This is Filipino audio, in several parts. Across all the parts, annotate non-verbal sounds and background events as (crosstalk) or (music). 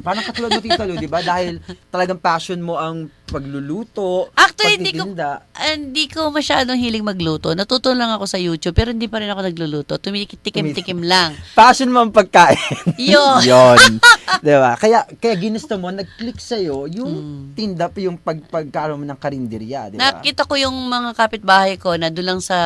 Parang katulad mo, Tita Lu, di ba? Dahil talagang passion mo ang pagluluto, Actually, hindi ko, pagtitinda. ah, hindi ko masyadong hiling magluto. Natuto lang ako sa YouTube, pero hindi pa rin ako nagluluto. Tumitikim-tikim lang. Passion mo ang pagkain. (laughs) Yun. Yun. (laughs) di ba? Kaya, kaya ginusto mo, nag-click sa'yo yung Mm. tinda, yung pag, pagkaroon mo ng karinderya, di ba? Nakita ko yung mga kapitbahay ko na doon lang sa,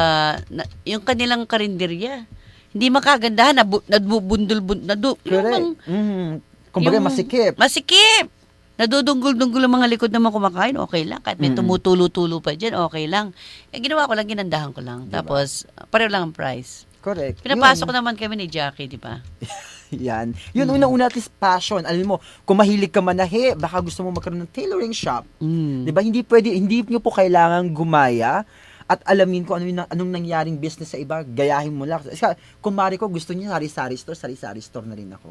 na, yung kanilang karinderya. Hindi makagandahan, nabu, nabubundol, nadu, yung Correct. mga- Mm. Kumbaga, yung- masikip. Masikip! Nadudunggol-dunggol ang mga likod mga kumakain, okay lang. Kahit may Mm. tumutulo-tulo pa dyan, okay lang. Eh, ginawa ko lang, ginandahan ko lang. Diba? Tapos, pareho lang ang price. Correct. Pinapasok Yun. naman kami ni Jackie, di ba? (laughs) Yan. Yun, Mm. una-una at least passion. Alam mo, kung mahilig ka manahe, baka gusto mo magkaroon ng tailoring shop. Mm. 'Di ba? Hindi pwede, hindi niyo po kailangan gumaya at alamin ko ano yung, anong nangyaring business sa iba, gayahin mo lang. Kasi kung mari ko gusto niyo sari-sari store, sari-sari store na rin ako.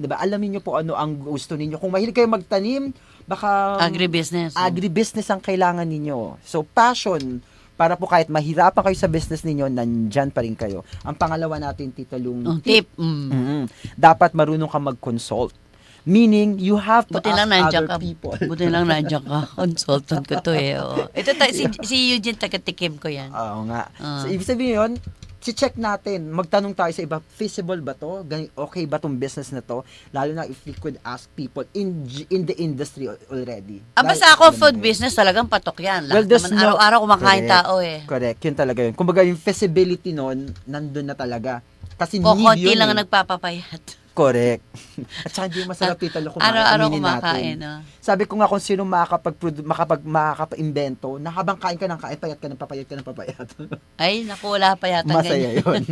'Di ba? Alamin niyo po ano ang gusto ninyo. Kung mahilig kayo magtanim, baka Agribusiness. agribusiness ang kailangan ninyo. So passion para po kahit mahirapan kayo sa business ninyo, nandyan pa rin kayo. Ang pangalawa natin, Tita Lung, Oh, tip. Mm. Mm. Dapat marunong ka mag-consult. Meaning, you have to Buti ask lang other ka. people. Buti lang nandiyan ka. (laughs) Consultant ko to eh. oo. Ito ta, si, si Eugene, taga-tikim ko yan. Oo nga. Ah. So, ibig sabihin yun, si-check natin, magtanong tayo sa iba, feasible ba to? Okay ba tong business na to? Lalo na if we could ask people in in the industry al- already. Ah, basta ako, food business talagang patok yan. Well, Lahat there's naman, no- araw-araw kumakain Correct. tao eh. Correct, yun talaga yun. Kumbaga yung feasibility nun, nandun na talaga. Kasi need Kukunti yun lang eh. nagpapapayat. Correct. (laughs) At saka hindi masarap tita lo kumain. Araw-araw aminin kumakain. natin. Oh. Sabi ko nga kung sino makakapag makapag makakapa-invento, na habang kain ka ng kain, payat ka ng papayat ka ng papayat. (laughs) Ay, naku, wala pa yata Masaya ganyan. yun.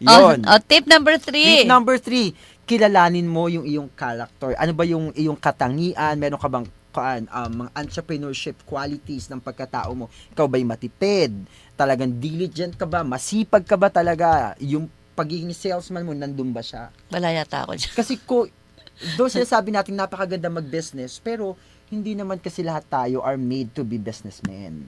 (laughs) Oh, yun. oh, tip number three. Tip number three, kilalanin mo yung iyong character. Ano ba yung iyong katangian? Meron ka bang kaan, um, mga entrepreneurship qualities ng pagkatao mo? Ikaw ba'y matipid? Talagang diligent ka ba? Masipag ka ba talaga? Yung pagiging salesman mo, nandun ba siya? Wala yata ako dyan. Kasi ko, (laughs) doon sinasabi natin napakaganda mag-business, pero hindi naman kasi lahat tayo are made to be businessmen.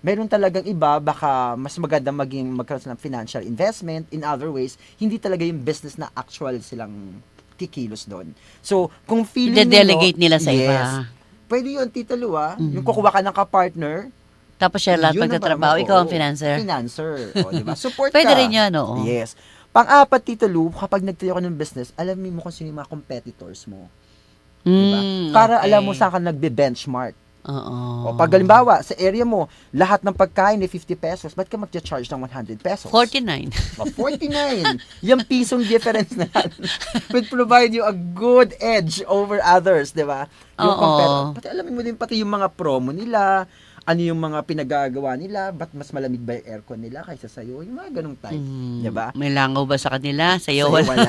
Meron talagang iba, baka mas maganda maging magkaroon ng financial investment. In other ways, hindi talaga yung business na actual silang kikilos doon. So, kung feeling I-delegate nila sa yes, iba. Pwede yun, Tita Lu, ah. Mhm. Yung kukuha ka ng ka-partner, Tapos siya lahat magtatrabaho. Ikaw ang financer. Financer. O, di ba? (laughs) Support Pwede ka. rin yan, oo. Yes. Pang-apat, Tito Lou, kapag nagtayo ka ng business, alamin mo kung sino yung mga competitors mo. Diba? Mm, Para okay. alam mo saan ka nagbe-benchmark. Oo. O pag halimbawa, sa area mo, lahat ng pagkain ay 50 pesos, ba't ka mag-charge ng 100 pesos? 49. O, 49. yung pisong difference na yan (laughs) will provide you a good edge over others, di ba? Yung Oo. compare- Pati alamin mo din pati yung mga promo nila, ano yung mga pinagagawa nila, ba't mas malamig ba yung aircon nila kaysa sa'yo? Yung mga ganong type. Mm, Di ba? May langaw ba sa kanila? Sa'yo Sa'yo wala.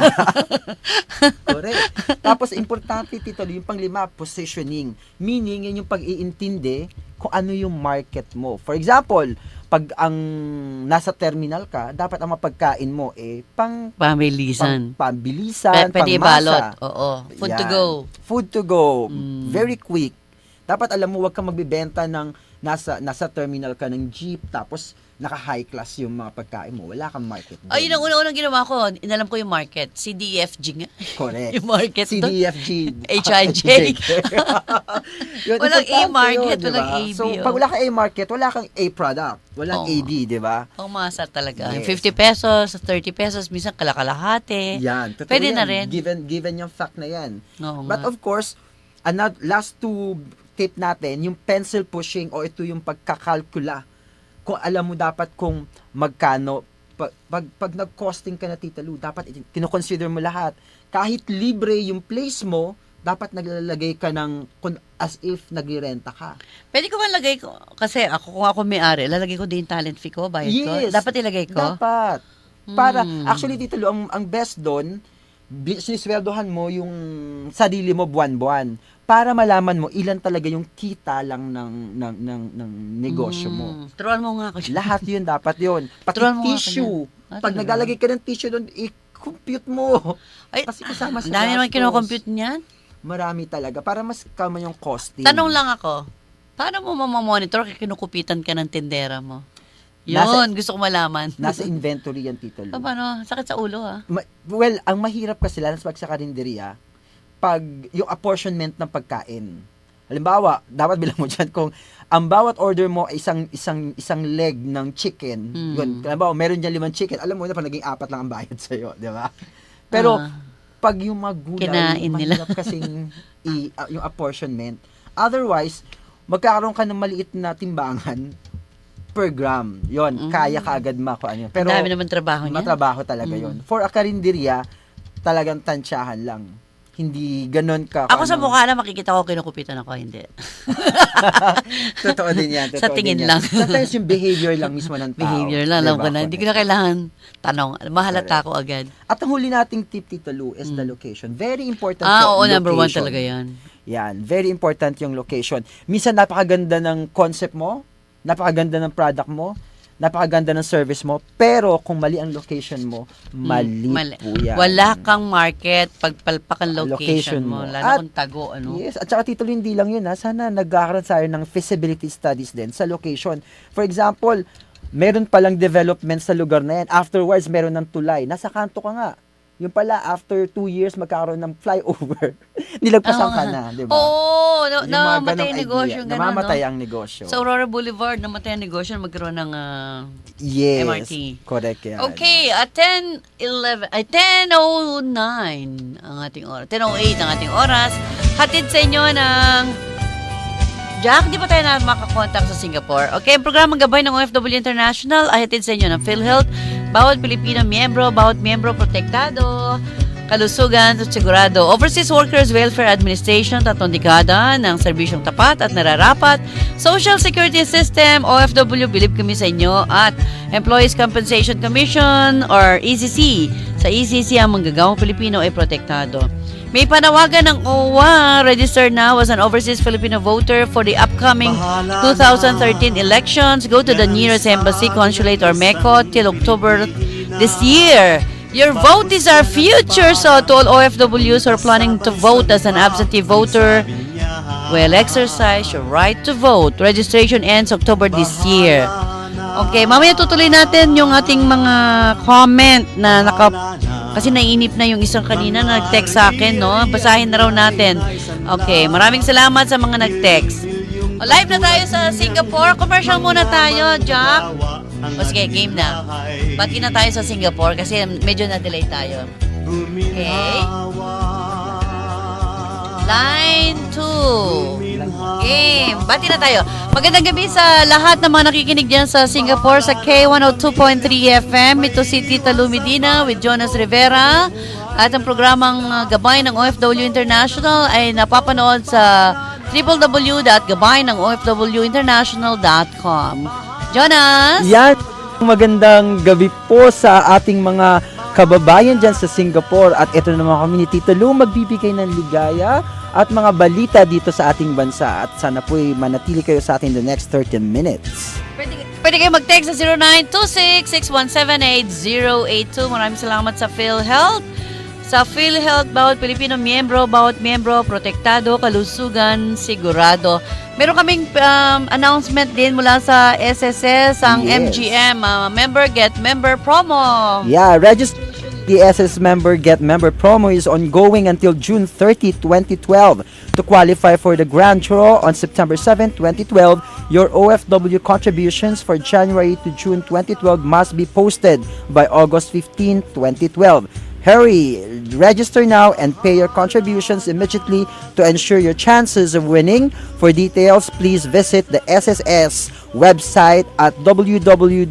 (laughs) Correct. Tapos, importante, Tito, yung panglima, positioning. Meaning, yan yung pag-iintindi kung ano yung market mo. For example, pag ang nasa terminal ka, dapat ang mapagkain mo eh pang Pamilisan. pang pambilisan, P- Pwede ibalot. Oo. Food to Yan. go. Food to go. Mm. Very quick. Dapat alam mo, wag kang magbibenta ng nasa nasa terminal ka ng jeep tapos naka high class yung mga pagkain mo. Wala kang market. doon. Ay, yun ang unang-unang ginawa ko. Inalam ko yung market. CDFG nga. Correct. (laughs) yung market. CDFG. HIJ. (laughs) (laughs) Yun, Walang A-market, yun, walang diba? AB, So, oh. pag wala kang A-market, wala kang A-product. Walang Oo. AB, di ba? Pangmasa talaga. Yes. 50 pesos, 30 pesos, minsan kalakalahate. Yan. Totoo Pwede yan. na rin. Given, given yung fact na yan. Oo But nga. of course, another, last two tip natin, yung pencil pushing o ito yung pagkakalkula. Kung alam mo dapat kung magkano, pag, pag, pag nag-costing ka na Tita Lu, dapat kinoconsider mo lahat. Kahit libre yung place mo, dapat naglalagay ka ng as if nagrerenta ka. Pwede ko ba lagay ko? Kasi ako, kung ako may-ari, lalagay ko din talent fee ko, bayad Yes. ko. Dapat ilagay ko? Dapat. Para, Hmm. actually Tito Lu, ang, ang best doon, sinisweldohan mo yung sarili mo buwan-buwan para malaman mo ilan talaga yung kita lang ng ng ng, ng negosyo mo. Mm. Turuan mo nga ako. dyan. Lahat 'yun dapat 'yun. Pati Turuan tissue. Ah, Pag naglalagay ka ng tissue doon, i-compute mo. Ay, Kasi kasama sa dami naman kinocompute niyan. Marami talaga para mas kama yung costing. Tanong lang ako, paano mo mamamonitor kung kinukupitan ka ng tindera mo? Yun, Nasa- gusto ko malaman. Nasa inventory yan, Tito Lu. Ah, paano? Sakit sa ulo, ha? Ma- well, ang mahirap kasi lalo sa pag sa karinderya, pag yung apportionment ng pagkain. Halimbawa, dapat bilang mo dyan kung ang bawat order mo ay isang isang isang leg ng chicken, Mm. yun, halimbawa, meron dyan limang chicken, alam mo na pag naging apat lang ang bayad (laughs) sa'yo, di ba? Pero, Ah. pag yung mga gulay, Kinain nila. mahirap kasing i, ah, yung apportionment. Otherwise, magkakaroon ka ng maliit na timbangan per gram. Yon, Mm. kaya ka agad makuha yun. Pero, dami naman trabaho niya. matrabaho talaga Mm. yon. For a karinderya, talagang tansyahan lang. Hindi ganon ka. Ako sa ano- mukha na makikita ko kinukupitan ako, hindi. (laughs) Totoo din yan. Sa totoo tingin din yan. lang. Sometimes yung behavior lang mismo ng tao. Behavior lang, alam Diba? ko na. Hindi ko na kailangan tanong. Mahalata ko agad. At ang huli nating tip, Tito Lu, is the Mm. location. Very important Ah, oo, number one talaga yan. Yan, very important yung location. Minsan napakaganda ng concept mo, napakaganda ng product mo, napakaganda ng service mo, pero kung mali ang location mo, mali, Mm, mali. po yan. Wala kang market, pagpalpak ang location, Location mo. mo. Lalo At- kung tago, ano. Yes, at saka titulo hindi lang yun ha. Sana nagkakaroon tayo ng feasibility studies din sa location. For example, meron palang development sa lugar na yan. Afterwards, meron ng tulay. Nasa kanto ka nga. Yung pala, after two years, magkakaroon ng flyover. (laughs) Nilagpasan Oo ka na, di ba? Oo, na, Yung mga namatay ganong yung negosyo. Ganun, Namamatay no? ang negosyo. Sa Aurora Boulevard, namatay ang negosyo, magkaroon ng... ah, yes. MRT. Correct yan. Okay, at 10, 11, ay 10.09 ang ating oras. 10.08 ang ating oras. Hatid sa inyo ng Jack, di ba tayo na makakontak sa Singapore? Okay, ang programang gabay ng OFW International ay hatid sa inyo ng PhilHealth. Bawat Pilipino miyembro, bawat miyembro protektado, kalusugan at sigurado. Overseas Workers Welfare Administration, tatlong dekada ng serbisyong tapat at nararapat. Social Security System, OFW, bilib kami sa inyo. At Employees Compensation Commission or ECC. Sa ECC, ang manggagawang Pilipino ay protektado. May panawagan ng OWA, register now as an overseas Filipino voter for the upcoming 2013 elections. Go to the nearest embassy, consulate, or MECO till October this year. Your vote is our future. So to all OFWs who are planning to vote as an absentee voter, well, exercise your right to vote. Registration ends October this year. Okay, mamaya tutuloy natin yung ating mga comment na naka kasi nainip na yung isang kanina na nag-text sa akin, no? Basahin na raw natin. Okay, maraming salamat sa mga nag-text. O, live na tayo sa Singapore. Commercial muna tayo, Jack. O sige, game na. Bati na tayo sa Singapore kasi medyo na-delay tayo. Okay. Line 2. Game. Bati na tayo. Magandang gabi sa lahat ng mga nakikinig dyan sa Singapore sa K102.3 FM. Ito si Tita Lu Medina with Jonas Rivera. At ang programang uh, Gabay ng OFW International ay napapanood sa www.gabay. Jonas? Yan, magandang gabi po sa ating mga kababayan dyan sa Singapore. At ito naman kami ni Tito Lu, magbibigay ng ligaya at mga balita dito sa ating bansa. At sana po'y manatili kayo sa ating the next 30 minutes. Pwede, pwede kayo mag-text sa 0926-617-8082. Maraming salamat sa PhilHealth. Sa PhilHealth, bawat Pilipino miyembro, bawat miyembro, protektado, kalusugan, sigurado. Meron kaming um, announcement din mula sa SSS, ang Yes. MGM, uh, Member Get Member Promo. Yeah, registration the SS member get member promo is ongoing until June 30, 2012. To qualify for the grand draw on September 7, 2012, your OFW contributions for January to June 2012 must be posted by August 15, 2012. Hurry! Register now and pay your contributions immediately to ensure your chances of winning. For details, please visit the SSS website at www.sss.gov.ph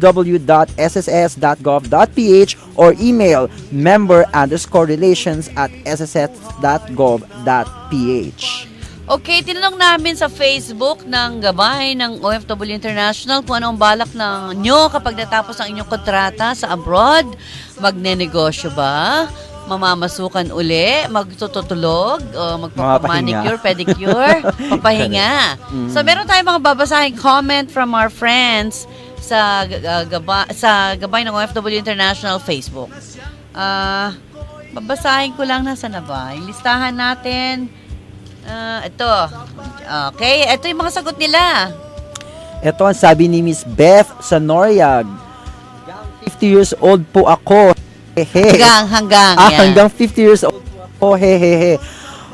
or email member underscore relations at sss.gov.ph. Okay, tinanong namin sa Facebook ng gabay ng OFW International kung ano ang balak ng nyo kapag natapos ang inyong kontrata sa abroad. Magnenegosyo ba? Mamamasukan uli? Magtututulog? O magpapamanicure, pedicure? (laughs) Papahinga? So, meron tayong mga babasahing comment from our friends sa uh, gaba, sa gabay ng OFW International Facebook. Ah, babasahin ko lang nasa na ba? Yung listahan natin. Ah, ito. Okay, ito yung mga sagot nila. Ito ang sabi ni Miss Beth Sanoriag. 50 years old po ako. Hehe. Hanggang, hanggang. Ah, yan. hanggang 50 years old po ako. Hehehe.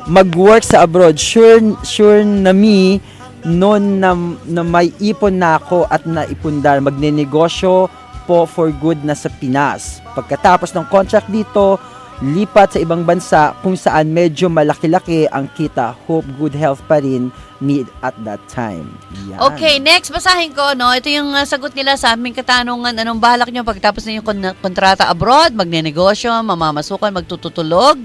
mag-work sa abroad. Sure, sure na me, noon na, na may ipon na ako at naipundar, magnenegosyo po for good na sa Pinas. Pagkatapos ng contract dito, lipat sa ibang bansa kung saan medyo malaki-laki ang kita. Hope good health pa rin me at that time. Yan. Okay, next, basahin ko, no? Ito yung uh, sagot nila sa aming katanungan. Anong balak nyo pagtapos na yung kon- kontrata abroad, magnenegosyo, mamamasukan, magtutulog?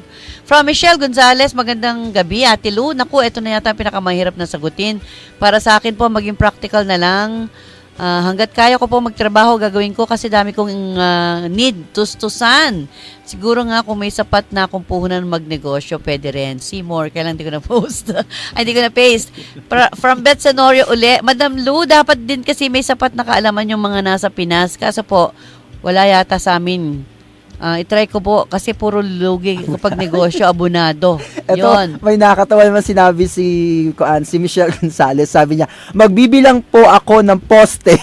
From Michelle Gonzalez, magandang gabi, Ate Lu. Naku, ito na yata ang pinakamahirap na sagutin. Para sa akin po, maging practical na lang. Ah, hanggat kaya ko po magtrabaho, gagawin ko kasi dami kong ah, need, tustusan. Siguro nga kung may sapat na akong puhunan magnegosyo, pwede rin. See more, kailan di ko na (laughs) post. Ay, di ko na paste. Pra- from Beth Senorio uli, Madam Lu, dapat din kasi may sapat na kaalaman yung mga nasa Pinas. Kaso po, wala yata sa amin. Ah, itry ko po kasi puro lugi kapag negosyo, abunado. (laughs) Ito, Yon. may nakakatawa naman sinabi si, kuan, si Michelle Gonzalez. Sabi niya, magbibilang po ako ng poste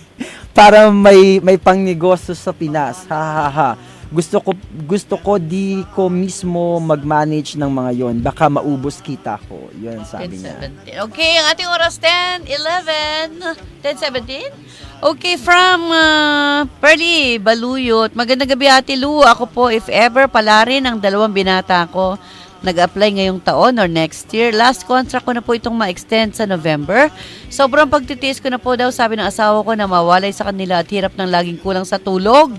(laughs) para may may pangnegosyo sa Pinas. Ha ha ha. Gusto ko gusto ko di ko mismo mag-manage ng mga yon. Baka maubos kita ko. Yun sabi niya. 10:17. Okay, ang ating oras 10, 11, 10, 17. Okay, from uh, Pearly Baluyot. Magandang gabi, Ate Lu. Ako po, if ever, pala rin ang dalawang binata ko nag-apply ngayong taon or next year. Last contract ko na po itong ma-extend sa November. Sobrang pagtitiis ko na po daw, sabi ng asawa ko na mawalay sa kanila at hirap ng laging kulang sa tulog.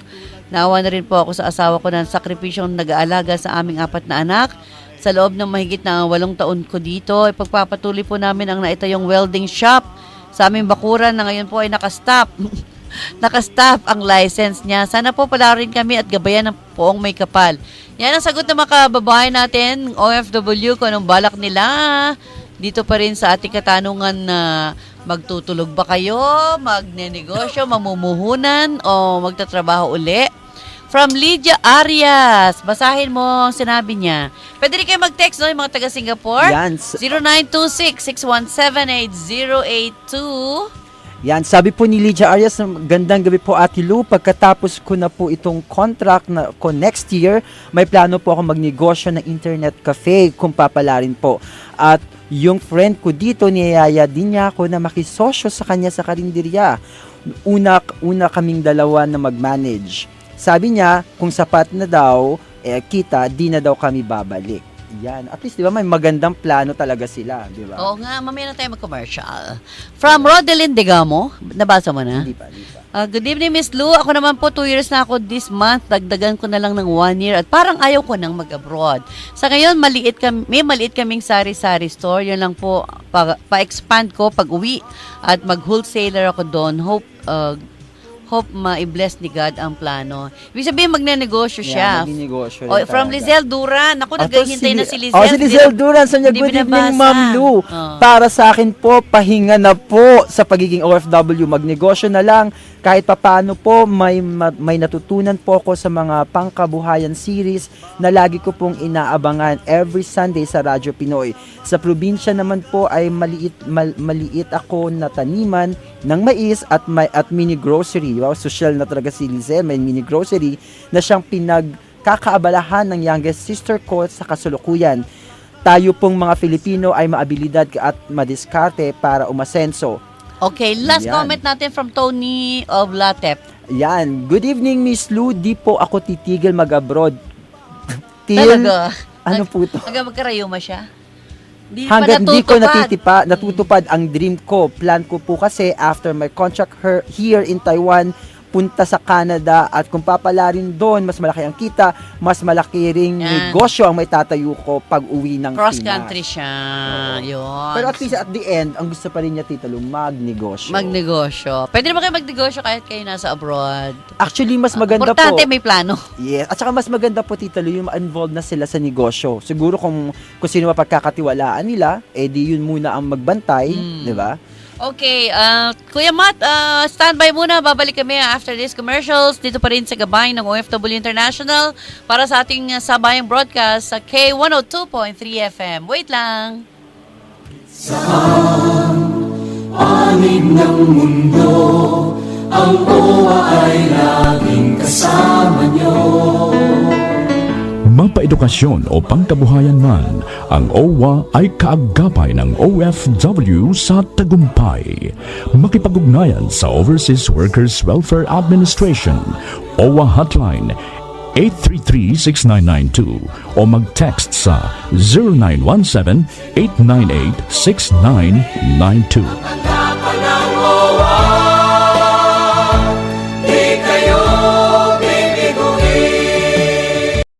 Naawa na rin po ako sa asawa ko ng sakripisyong nag-aalaga sa aming apat na anak. Sa loob ng mahigit na walong taon ko dito, ipagpapatuloy po namin ang naitayong welding shop sa aming bakuran na ngayon po ay nakastop. (laughs) nakastop ang license niya. Sana po pala rin kami at gabayan ng poong may kapal. Yan ang sagot ng mga kababayan natin, OFW, kung anong balak nila. Dito pa rin sa ating katanungan na magtutulog ba kayo, magnenegosyo, mamumuhunan, o magtatrabaho uli. From Lydia Arias, basahin mo ang sinabi niya. Pwede rin kayo mag-text, no, yung mga taga Singapore. Yan, s- 0926-617-8082. Yan, sabi po ni Lydia Arias, gandang gabi po Ate Lou, pagkatapos ko na po itong contract na ko next year, may plano po ako magnegosyo ng internet cafe kung papalarin po. At yung friend ko dito, niyaya din niya ako na makisosyo sa kanya sa karinderya. Una, una kaming dalawa na mag-manage. Sabi niya, kung sapat na daw, eh, kita, di na daw kami babalik. Yan. At least, di ba, may magandang plano talaga sila, di ba? Oo nga, mamaya na tayo mag-commercial. From Rodelyn Degamo, nabasa mo na? Hindi pa, hindi pa. Ah, good evening, Miss Lou. Ako naman po, two years na ako this month. Dagdagan ko na lang ng one year at parang ayaw ko nang mag-abroad. Sa ngayon, maliit kami, may maliit kaming sari-sari store. Yun lang po, pa- pa-expand ko pag uwi at mag-wholesaler ako doon. Hope, uh, hope ma-bless ni God ang plano. Ibig sabihin, magnenegosyo siya. Yan, naging-negosyo Oh, from talaga. Lizelle Duran. Ako, naghihintay na si Lizelle. Oh, si Lizelle Duran. Sabi niya, good evening, binabasa." Ma'am Lou. Oh. Para sa akin po, pahinga na po sa pagiging OFW. Magnegosyo na lang. Kahit papano po, may, ma- may natutunan po ako sa mga pangkabuhayan series na lagi ko pong inaabangan every Sunday sa Radyo Pinoy. Sa probinsya naman po ay maliit, mal- maliit ako na taniman ng mais at, may, at mini grocery. Wow, social na talaga si Lizelle. May mini grocery na siyang pinagkakaabalahan ng youngest sister ko sa kasulukuyan tayo pong mga Filipino ay maabilidad at madiskarte para umasenso. Okay, last Yan. comment natin from Tony of Latep. Yan. Good evening, Miss Lou. Di po ako titigil mag-abroad. (laughs) Till, Talaga. ano po to? Hanggang magkarayuma siya? Di Hanggat hindi ko natutupad. natitipa, natutupad ang dream ko. Plan ko po kasi after my contract her, here in Taiwan, punta sa Canada at kung papalarin doon, mas malaki ang kita, mas malaki ring Yan. negosyo ang may tatayo ko pag uwi ng Cross Pinas. country siya. Yun. Pero at least at the end, ang gusto pa rin niya, Tita Lu, magnegosyo. Magnegosyo. Pwede naman kayo magnegosyo kahit kayo nasa abroad. Actually, mas maganda Importante po. may plano. Yes. At saka mas maganda po, Tita Lu, yung involved na sila sa negosyo. Siguro kung, kung sino mapagkakatiwalaan nila, eh di yun muna ang magbantay, Mm. di ba? Okay, uh, Kuya Matt, uh, standby muna. Babalik kami after this commercials dito pa rin sa gabay ng OFW International para sa ating uh, sabayang broadcast sa K102.3 FM. Wait lang. panig ng mundo Ang OWA ay laging kasama Mapa paedukasyon o pangkabuhayan man, ang OWA ay kaagapay ng OFW sa tagumpay. Makipag-ugnayan sa Overseas Workers Welfare Administration, OWA Hotline 833-6992 o mag-text sa 0917-898-6992.